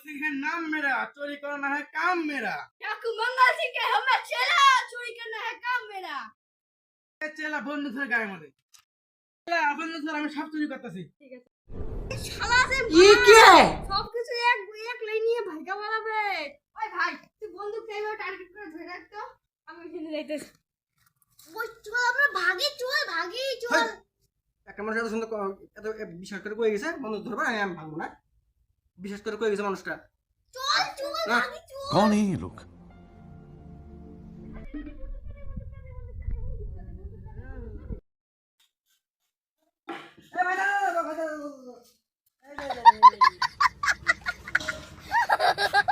सिंह है नाम मेरा चोरी करना है काम मेरा ठाकुर मंगल सिंह के हमें चला चोरी करना है काम मेरा এ চেলা বন্ধু ধরে গায়ে মধ্যে চেলা বন্ধু ধরে আমি সব চুরি করতেছি শালা সে ই কে সব কিছু এক এক লাইন নিয়ে ভাইকা মারাবে ওই ভাই তুই বন্দুক চাইবে টার্গেট করে ধরে রাখতো আমি ওখানে যাইতেছি ওই চল আমরা ভাগি চল ভাগি চল হেই। একটা মানুষ এত সুন্দর এত বিশ্বাস করে কয়ে গেছে মানুষ ধরবে আমি ভাঙবো না। বিশ্বাস করে কয়ে গেছে মানুষটা। না। এই লোক? Hey, my!